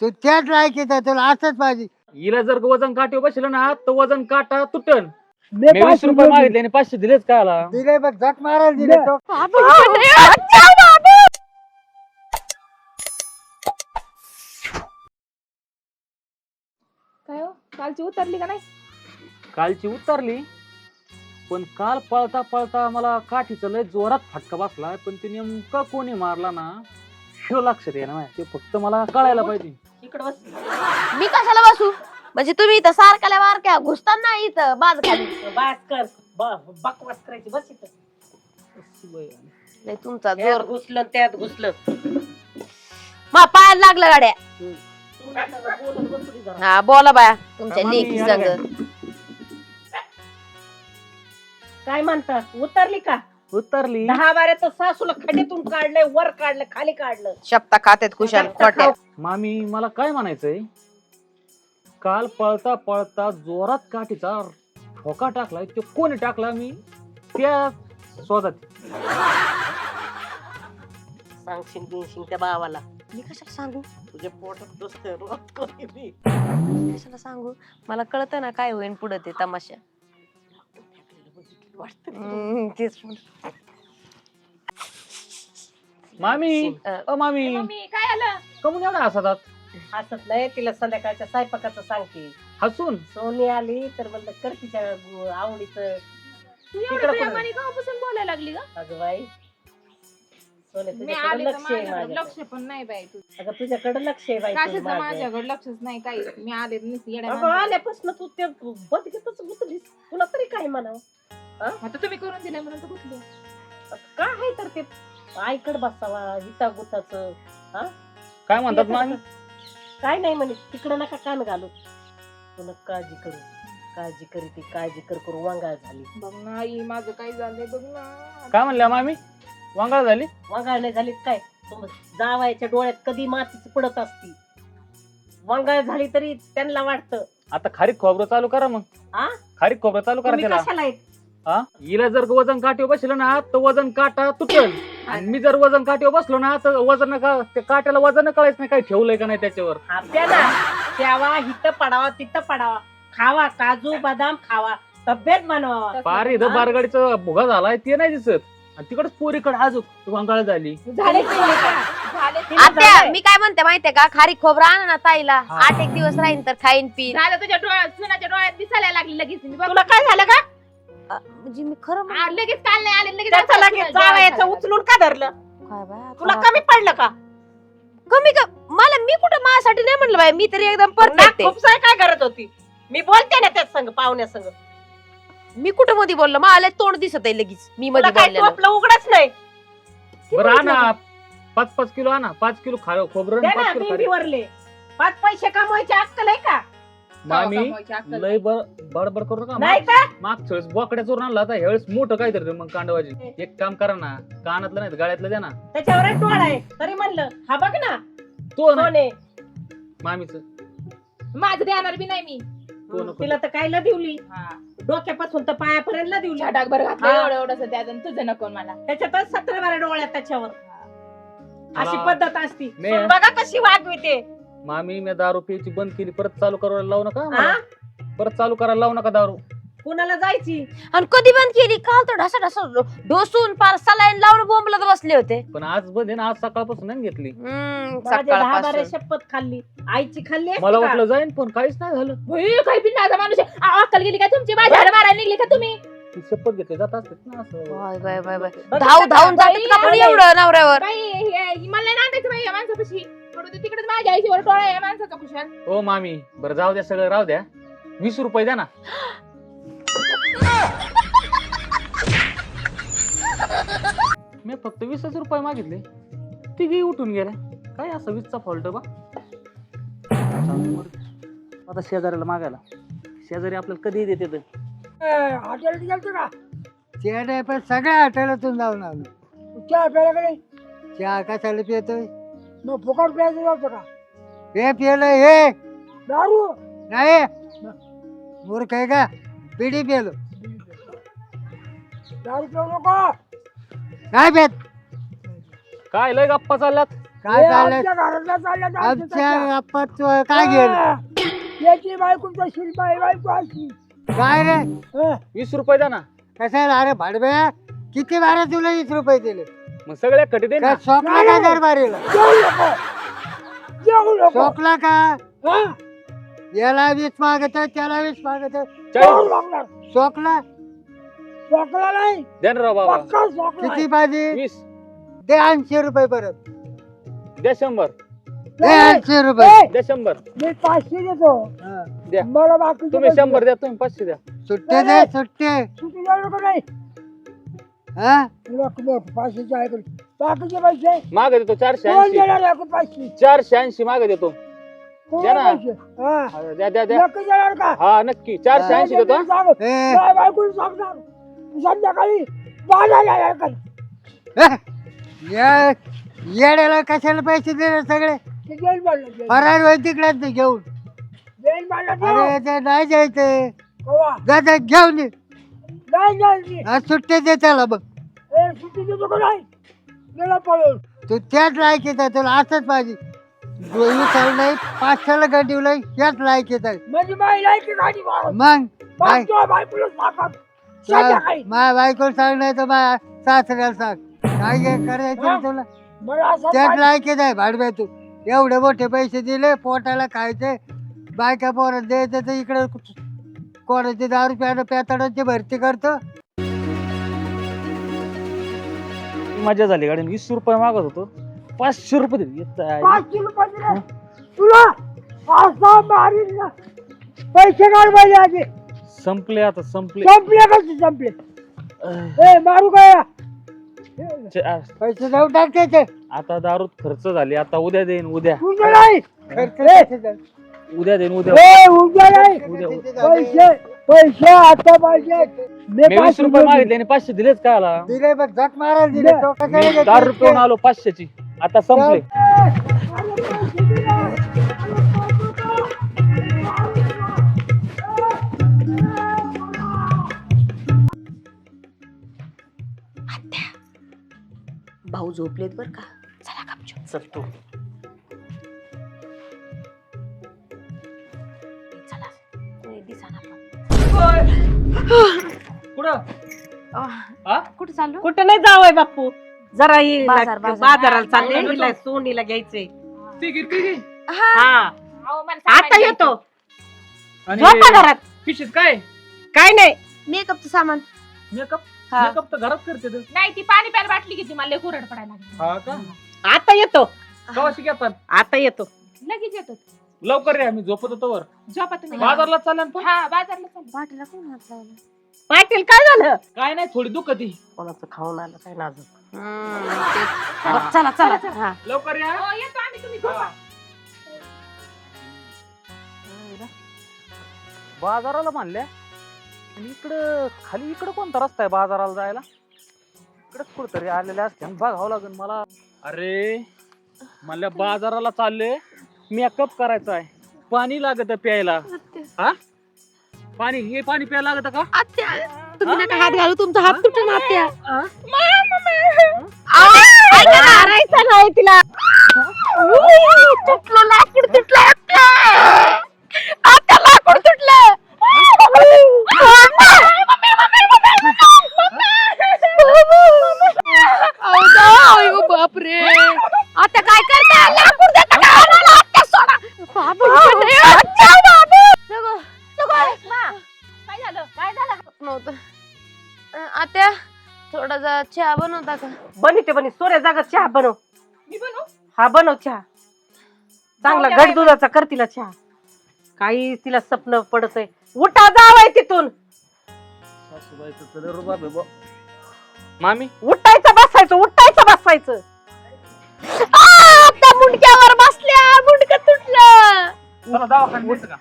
तू त्याच लायकीचा तुला असंच पाहिजे. हिला जर वजन काठी बसलं ना तर वजन काटा तुटन. मी मी वीस रुपये मागितले आणि पाचशे दिलेच काय आला दिले बघ झक मारायला दिले तो. काय हो? कालची उतरली का नाही? कालची उतरली पण काल पळता पळता मला काठीचा लय जोरात फटका बसला पण ते नेमका कोणी मारला ना शिव लक्षात ये ना ते फक्त मला कळायला पाहिजे. इकडे बस. मी कशाला बसू? म्हणजे तुम्ही इथं सारख्याला वारक्या घुसतात ना इथं बाज खाली. बास कर ब- बकवास करायची बस इथं. लय तुमचा जोर. घुसलं त्यात घुसलं. मा पायाला लागलं गाड्या. तू नाही का बोलत बसू दे जरा. हा बोला बाया तुमच्या हा, लेखी संग काय म्हणता? उतरली का? उतरली. दहा बाऱ्याचं सासूला खडीतून काढलंय वर काढलं खाली काढलं. शब्दा खात्यात कुशाल खोट्या मामी मला काय म्हणायचंय? काल पळता पळता जोरात काठीचा ठोका टाकलाय तो कोणी टाकला मी? त्या शोधात. सांगशील बिनशील त्या भावाला. मी कशाला सांगू? तुझ्या पोटात दुसतं कशाला सांगू? मला कळतं ना काय होईन पुढे ते तमाशा. वाटतं हम्म, तेच म्हणलं. मामी अ, मामी. मम्मी काय आलं? कमून एवढा हसतात हसत नाही तिला संध्याकाळच्या स्वयंपाकाचं सांगते हसून? सोनी आली तर म्हणलं कर तिच्या गु- आवडीचं. तू एवढं? प्रेमाने बोलायला लागली का? अगं बाई मी तुझ्याकडे आले तर लक्ष आहे माझ्याकडे लक्ष पण नाही बाई तू अगं तुझ्याकडे लक्ष आहे बाई तुझं कशाचं माझं. माझ्याकडे लक्षच नाही काही. मी आले नुसती येड्या अगं माणसाला. आल्यापासून तू ते बदगीतच गुतलीस तुला तरी काय म्हणावं? आता तुम्ही करून दिले म्हणून तर कुठली? काय आहे तर ते आईकड बसावा हिता गुताच काय म्हणतात मामी? काय नाही म्हणे तिकडं नका कान घालू. तुला काळजी करू काळजी करी ती काळजी कर करू वांगाळ झाली. बघ ना आई माझं काय झालंय बघ ना. काय म्हणल्या मामी? वांगाळ झाली? वांगाळ नाही झाली काय? तुम जावायच्या डोळ्यात कधी मातीच पडत असती. वांगाळ झाली तरी त्यांना वाटतं. आता खारीक खोबरं चालू करा मग. आ? खारीक खोबरं चालू करा तुम्ही त्याला. कशाला आहेत? हा? हिला जर वजन काठीवर बसलं ना तर वजन काटा तुटल. आणि मी जर वजन काठीवर बसलो ना तर वजन का त्या काट्याला वजन कळायच नाही काही ठेवलंय का नाही त्याच्यावर? आपल्याला त्यावा हिथं पडावा तिथं पडावा. खावा काजू बदाम खावा. तब्येत बनवावा पार इथं? बारगाडीचा भुगा झालाय ते नाही दिसत. आणि तिकडच पोरीकडे अजून वांगाळ झाली. झाले की नाही का? झाले की आत्या झालंय. मी काय म्हणते माहितीये का? खारी खोबरं आणा ना ताईला. हा. आठ एक दिवस राहीन तर खाईन पीन. झालं तुझ्या डोळ्यात सुनाच्या डोळ्यात दिसायला लागली लगेच. मी बघ. तुला काय झालं का? म्हणजे मी खरं आ. लगेच काल नाही आले लगेच त्याचं आता लगेच. उचलून का धरलं? काय बाया, तुला आता- कमी पडलं का? कमी का मला मी कुठं माझ्यासाठी नाही म्हणलं बाई मी तरी एकदम परफेक्ट खूप सारी काय करत होती? मी बोलते ना त्याच संग पाहुण्या संग. मी कुठं मध्ये बोललो? मला तोंड दिसत आहे लगेच मी तुला मध्ये काय तू बोललेलं. आपलं उघडच नाही. बरं आणा पाच पाच किलो आणा पाच किलो खा खोबरं दे आणि ना पाच किलो मी खारीक. वरले पाच पैसे कमवायचे अक्कल आहे का? मामी. लय बडबड करू नका. नाही मागच्या वेळेस बोकड्या चोरून आणला आता ह्यावेळेस मोठं काहीतरी दे मग कांडवाजी. एक काम करा ना कानातलं नाही तर गाड्यातलं द्या ना. त्याच्यावर आहे. तरी म्हणलं हा बघ ना. तो ना सोने. मामीच. माझं देणार बी नाही मी. तो नको. तिला तर काय दिवली. हा. डोक्यापासून तर पायापर्यंत दिवली. छटाकभर घातलं हा. एवढं त्याचं तुझं नको मला. त्याच्यातच सतरा बारा डोळ्यात त्याच्यावर. अशी मला- पद्धत असती. मी- बघा कशी वागविते मामी मी दारू प्यायची बंद केली परत चालू करायला लावू नका मला. हा? परत चालू करायला लावू नका दारू. कुणाला जायची? आणि कधी बंद केली? काल तर ढसा ढसा डोसून पार सलाईन लावून बोंबलत बसले होते. पण आज बंद आहे ना आज सकाळपासून नाही घेतली. हम्म, माझे दहा बारा सकाळपासून. शपथ खाल्ली. आईची खाल्ली असती मला का? वाटलं जाईन पण काहीच नाही झालं. भुई, काही बी नाजा माणूस आहे. आ, अक्कल गेली काय तुमची? माझ्या मारायला निघली का तुम्ही? ती शपथ घेतली जात असते ना असं. बाय बाय बाय धाव का? धावून जातात का पण एवढं नवऱ्यावर? बाई हे- हे- मला नाही नांदायचं बाई या माणसापाशी. थोडं ते तिकडेच माझ्या आईशीवर टोळा आहे या माणसाचा कुशाल ओ मामी बरं जाऊ द्या सगळं राहू द्या. वीस रुपये द्या ना. मी फक्त वीसच रुपये मागितले. तिघी उठून गेल्या. काय असं वीसचा फॉल्ट बा? आता शेजाऱ्याला मागायला. शेजारी आपल्याला कधी देते तर. हॉटेल गेलतो का? ते नाही पण सगळ्या हॉटेलातून जाऊन आलो. चहा प्यायला का चहा कशाला पितोय मग फुकट प्यायचं जातो का? हे पिलं हे. दारू? नाही. मूर्ख आहे का? पिढी पिलो दारू पिऊ नको. नाही पेत काय लय गप्पा चालल्यात? काय चाललं आमच्या काय गेलं? याची बायको अशी. काय रे? वीस रुपये द्या ना. कसं आहे अरे भाडव्या किती बारा तुला वीस रुपये दिले? मग सगळ्या कटी दे ना. का का दरबारीला? जेवू नको. जेवू नको. सोकला का? हा? याला वीस मागत त्याला वीस मागत चाळीस. लागणार. सोकला नाही. द्या ना राव बाबा. पक्का सोकला किती पाहिजे? वीस. दे ऐंशी रुपये परत. द्या शंभर. दे ऐंशी रुपये. द्या शंभर. मी पाचशे देतो. हा. द्या. मला बाकी तुम्ही शंभर द्या. तुम्ही पाचशे द्या. सुट्टे दे सुट्टे. जाऊ नको नाही. हा पाचशेचे आहे. बाकीचे पैसे मागे देतो चारशे कोण ऐंशी देणार आहे पाचशे चारशे ऐंशी मागे देतो कोण द्या ना. पैसे हा द्या द्या द्या नक्की देणार का हा नक्की चारशे ऐंशी देतो हा. सांग ए, काय बायकोला सांगणार संध्याकाळी का? ये- येड्याला कशाला पैसे दिले सगळे ते जेल बांधलं जेल. फरार होईल तिकडे ते घेऊन जेल बांधलं अरे ते. ते नाही जायचं कवा? घेऊन ये. नाही नाही आज सुट्टे दे त्याला बघ. ए, सुट्टी देतो का नाही? गेला पळून. तू त्याच लायकीचा तुला असंच पाहिजे. डोळी चालू नाही पाचशेला गंडीवलं त्याच लायकीचा म्हणजे माई लायकी गाडी मारून मग बाय. बायको बायकोला सांग नाही तर माझ्या सासऱ्याला सांग. काय करायचं रे तुला? मला असं त्याच पाहिजे. आहे भाडव्या तू. एवढे मोठे पैसे दिले पोटाला खायचे. बायका पोरात द्यायचं तर इकडे कोणाची दारू प्यानं प्याताडाची भरती करतो. मजा झाली गाडी. वीस रुपये मागत होतो. पाचशे रुपये दिले. येत आहे. पाचशे रुपये दिले. तुला असा मारीन ना पैसे काढ पाहिजे आधी. संपले आता संपले. संपले कसे संपले? ए मारू काय चे- आ, पैसे जाऊ टाक त्याचे. आता दारूत खर्च झाली. आता उद्या देईन उद्या. तुझं नाही. खर्च. उद्या देईन उद्या ए उद्या. नाही. पैसे पैसे आता पाहिजे. मी वीस पाचशे रुपये. मागितले आणि पाचशे दिलेच का आला दिले बघ मारायला दिले. दे. मी घेतले? दारू रुपये आलो पाचशेची. आता संपले. भाऊ झोपलेत बर का? चला गपचूप. चल तू. कुठं? हा? कुठे चाललो? कुठं नाही जावंय बापू. जरा ही बाजार, बाजार. बाजाराला चालले हिला. सोनीला घ्यायचंय. हा. हा. अहो, मला आता. येतो. आणि झोपा घरात. पिशीत काय? काय नाही. मेकअपचं सामान. मेकअप? हा. मेकअप तर घरात करते. नाही ती पाणी प्यायला बाटली घेतली मला लय कोरड पडायला लागली. हा का? आता येतो. कवाशी घेतात? आता येतो. लगेच येतो. लवकर या मी झोपत होतो वर. झोपा तुम्ही बाजारला चालला ना पण हा बाजारला चाललो. वाटेला कोण हात लावला? पाटील काय झालं? काय नाही थोडी दुखती. कोणाचं खाऊन आलं काय नाजूक चला चला. हा. लवकर या. हो, येतो आम्ही तुम्ही झोपा. हा. बाजाराला मानल्या? आणि इकडं खाली इकडं कोणता रस्ता आहे बाजाराला जायला? इकडंच कुठतरी आलेले असते. बघावं लागेल मला. अरे मला बाजाराला चालले. मेकअप करायचा आहे. पाणी लागत प्यायला. हा? पाणी हे पाणी प्यायला लागत का? आत्या तुम्ही नका हात घालू तुमचा हात तुटून आत्या. मारायचं नाही तिला. तुटलो लाकूड तुटलं आत्या. आत्या लाकूड तुटलं. चहा बनवता का? बनिते बनी सोऱ्या जागा चहा बनव. मी बनवू? हा बनव चहा. चांगला गड दुधाचा कर तिला चहा. काही तिला स्वप्न पडत आहे उठा जावाय तिथून सासूबाईचं तर रुबाब आहे बुवा. मामी? उठायचं बसायचं उठायचं बसायचं. आ, आता मुंडक्यावर बसल्या मुंडक तुटलं. चला दवाखान्यात न्यायचं का?